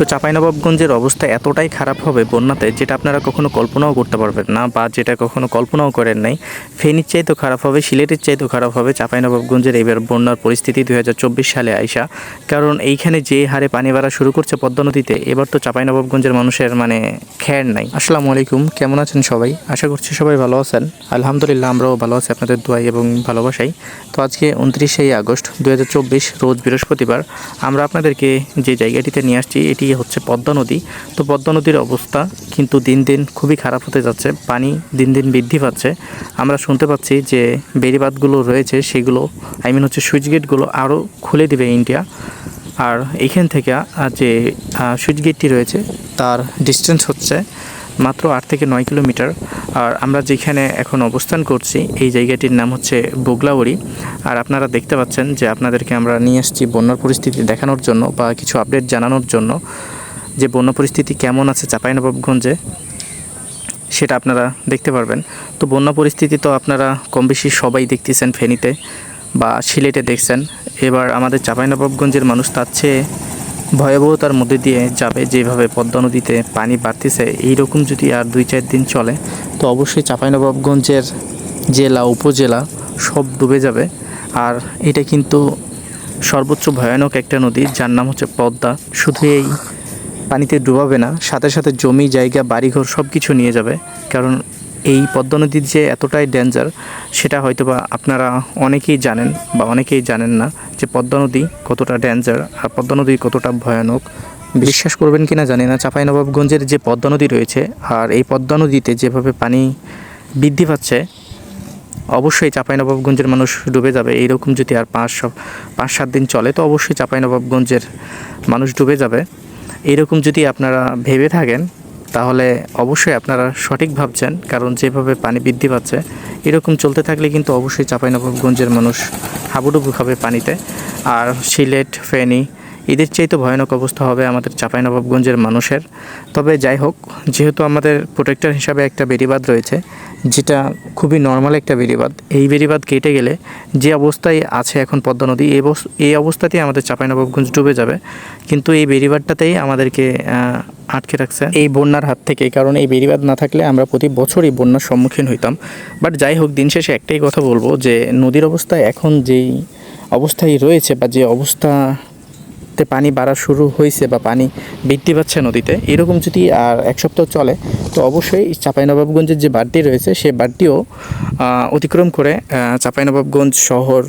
তো চাঁপাইনবাবগঞ্জের অবস্থা এতটাই খারাপ হবে বন্যাতে যেটা আপনারা কখনো কল্পনাও করতে পারবেন না বা যেটা কখনো কল্পনাও করেন নাই। ফেনীর চাইতেও খারাপ হবে, সিলেটের চাইতেও খারাপ হবে চাঁপাইনবাবগঞ্জের এবার বন্যার পরিস্থিতি দু হাজার চব্বিশ সালে আইসা। কারণ এইখানে যে হারে পানি বাড়া শুরু করছে পদ্মা নদীতে, এবার তো চাঁপাইনবাবগঞ্জের মানুষের মানে খ্যার নাই। আসসালামু আলাইকুম, কেমন আছেন সবাই? আশা করছি সবাই ভালো আছেন। আলহামদুলিল্লাহ, আমরাও ভালো আছি, আপনাদের দোয়াই এবং ভালোবাসাই। তো আজকে উনত্রিশে আগস্ট দুহাজার চব্বিশ, রোজ বৃহস্পতিবার। আমরা আপনাদেরকে যে জায়গাটিতে নিয়ে আসছি, এটি হচ্ছে পদ্মা নদী। তো পদ্মা নদীর অবস্থা কিন্তু দিন দিন খুবই খারাপ হতে যাচ্ছে, পানি দিন দিন বৃদ্ধি পাচ্ছে। আমরা শুনতে পাচ্ছি যে বেড়িবাঁধগুলো রয়েছে, সেগুলো আই মিন হচ্ছে সুইচ গেটগুলো আরও খুলে দিবে ইন্ডিয়া। আর এখান থেকে যে সুইচ গেটটি রয়েছে, তার ডিস্টেন্স হচ্ছে মাত্র আট থেকে নয় কিলোমিটার। আর আমরা যেখানে এখন অবস্থান করছি, এই জায়গাটির নাম হচ্ছে বগলাউড়ি আর আপনারা দেখতে পাচ্ছেন যে আপনাদেরকে আমরা নিয়ে আসছি বন্যার পরিস্থিতি দেখানোর জন্য বা কিছু আপডেট জানানোর জন্য। যে বন্যা পরিস্থিতি কেমন আছে চাঁপাইনবাবগঞ্জে, সেটা আপনারা দেখতে পারবেন। তো বন্যা পরিস্থিতি তো আপনারা কম বেশি সবাই দেখতেছেন ফেনীতে বা সিলেটে দেখছেন। এবার আমাদের চাঁপাইনবাবগঞ্জের মানুষ তার চেয়ে ভয়াবহতার মধ্যে দিয়ে যাবে যেভাবে পদ্মা নদীতে পানি বাড়তেছে, এইরকম যদি আর দুই চার দিন চলে, তো অবশ্যই চাঁপাইনবাবগঞ্জের জেলা, উপজেলা সব ডুবে যাবে। আর এটা কিন্তু সর্বোচ্চ ভয়ানক একটা নদী, যার নাম হচ্ছে পদ্মা। শুধু এই পানিতে ডুবাবে না, সাথে সাথে জমি, জায়গা, বাড়িঘর সব কিছু নিয়ে যাবে। কারণ এই পদ্মা নদীর যে এতটাই ডেঞ্জার সেটা হয়তো বা আপনারা অনেকেই জানেন বা অনেকেই জানেন না যে পদ্মা নদী কতটা ডেঞ্জার আর পদ্মা নদী কতটা ভয়ানক। বিশ্বাস করবেন কিনা জানি না, চাঁপাইনবাবগঞ্জের যে পদ্মা নদী রয়েছে আর এই পদ্মা নদীতে যেভাবে পানি বৃদ্ধি পাচ্ছে, অবশ্যই চাঁপাইনবাবগঞ্জের মানুষ ডুবে যাবে। এইরকম যদি আর পাঁচ পাঁচ সাত দিন চলে, তো অবশ্যই চাঁপাইনবাবগঞ্জের মানুষ ডুবে যাবে। এইরকম যদি আপনারা ভেবে থাকেন তাহলে অবশ্যই আপনারা সঠিক ভাবছেন, কারণ যেভাবে পানি বৃদ্ধি পাচ্ছে, এরকম চলতে থাকলে কিন্তু অবশ্যই চাঁপাইনবাবগঞ্জের মানুষ হাবুডুবু খাবে পানিতে। আর সিলেট, ফেনী, এদের চাইতে ভয়ানক অবস্থা হবে আমাদের চাঁপাইনবাবগঞ্জের মানুষের। তবে যাই হোক, যেহেতু আমাদের প্রোটেক্টর হিসাবে একটা বেড়িবাঁধ রয়েছে, যেটা খুবই নর্মাল একটা বেড়িবাঁধ, এই বেড়িবাঁধ কেটে গেলে যে অবস্থায় আছে এখন পদ্মা নদী এই বস- এই অবস্থাতেই আমাদের চাঁপাইনবাবগঞ্জ ডুবে যাবে। কিন্তু এই বেড়িবাঁধটাতেই আমাদেরকে আটকে রাখছে। এই বন্যার হাত থেকে কারণ এই বেড়িবাঁধ না থাকলে আমরা প্রতি বছরই বন্যার সম্মুখীন হইতাম। বাট যাই হোক দিন শেষে একটাই কথা বলব যে নদীর অবস্থা এখন যেই অবস্থায় রয়েছে বা যে অবস্থা পানি বাড়া শুরু হয়েছে বা পানি বৃদ্ধি পাচ্ছে নদীতে এরকম যদি আর এক সপ্তাহ চলে তো অবশ্যই চাঁপাইনবাবগঞ্জের যে বাড়টি রয়েছে সেই বাড়টিও আহ, অতিক্রম করে চাঁপাইনবাবগঞ্জ শহর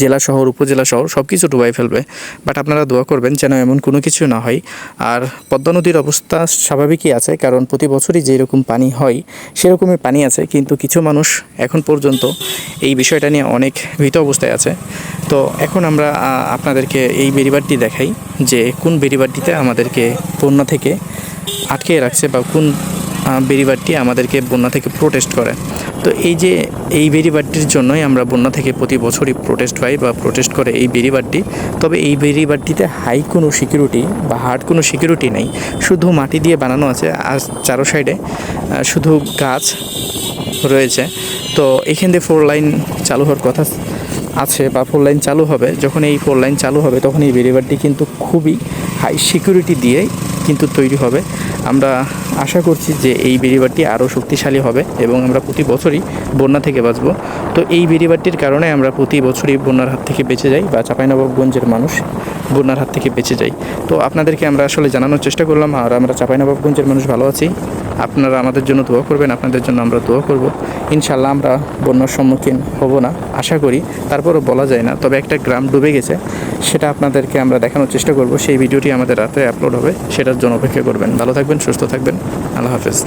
জেলা শহর, উপজেলা শহর সব কিছু ডুবাই ফেলবে। বাট আপনারা দোয়া করবেন যেন এমন কোনো কিছু না হয়। আর পদ্মা নদীর অবস্থা স্বাভাবিকই আছে, কারণ প্রতি বছরই যেরকম পানি হয়, সেরকমই পানি আছে। কিন্তু কিছু মানুষ এখন পর্যন্ত এই বিষয়টা নিয়ে অনেক ভীত অবস্থায় আছে। তো এখন আমরা আপনাদেরকে এই বেড়িবারটি দেখাই, যে কোন বেড়িবারটিতে আমাদেরকে বন্যা থেকে আটকে রাখছে বা কোন আহ, বেড়িবারটি আমাদেরকে বন্যা থেকে প্রোটেস্ট করে। তো এই যে এই বেড়িবারটির জন্যই আমরা বন্যা থেকে প্রতি বছরই প্রোটেস্ট পাই বা প্রোটেস্ট করে এই বেড়িবারটি তবে এই বেড়িবারটিতে হাই কোনো সিকিউরিটি বা হার্ড কোনো সিকিউরিটি নেই। শুধু মাটি দিয়ে বানানো আছে আর চারো সাইডে শুধু গাছ রয়েছে। তো এখান দিয়ে ফোর লাইন চালু হওয়ার কথা আছে বা ফোর লাইন চালু হবে। যখন এই ফোর লাইন চালু হবে তখন এই বেরিবারটি কিন্তু খুবই হাই সিকিউরিটি দিয়ে কিন্তু তৈরি হবে। আমরা আশা করছি যে এই বেরিবারটি আরও শক্তিশালী হবে এবং আমরা প্রতি বছরই বন্যা থেকে বাঁচব। তো এই বেরিবারটির কারণে আমরা প্রতি বছরই বন্যার হাত থেকে বেঁচে যাই বা চাঁপাইনবাবগঞ্জের মানুষ বন্যার হাত থেকে বেঁচে যাই। তো আপনাদেরকে আমরা আসলে জানানোর চেষ্টা করলাম আর আমরা চাঁপাইনবাবগঞ্জের মানুষ ভালো আছি। আপনারা আমাদের জন্য দোয়া করবেন, আপনাদের জন্য আমরা দোয়া করব। ইনশাল্লাহ আমরা বন্যার সম্মুখীন হব না, আশা করি। তারপরও বলা যায় না, তবে একটা গ্রাম ডুবে গেছে, সেটা আপনাদেরকে আমরা দেখানোর চেষ্টা করব। সেই ভিডিওটি আমাদের রাতে আপলোড হবে, সেটার জন্য অপেক্ষা করবেন। ভালো থাকবেন, সুস্থ থাকবেন। আল্লাহ হাফেজ।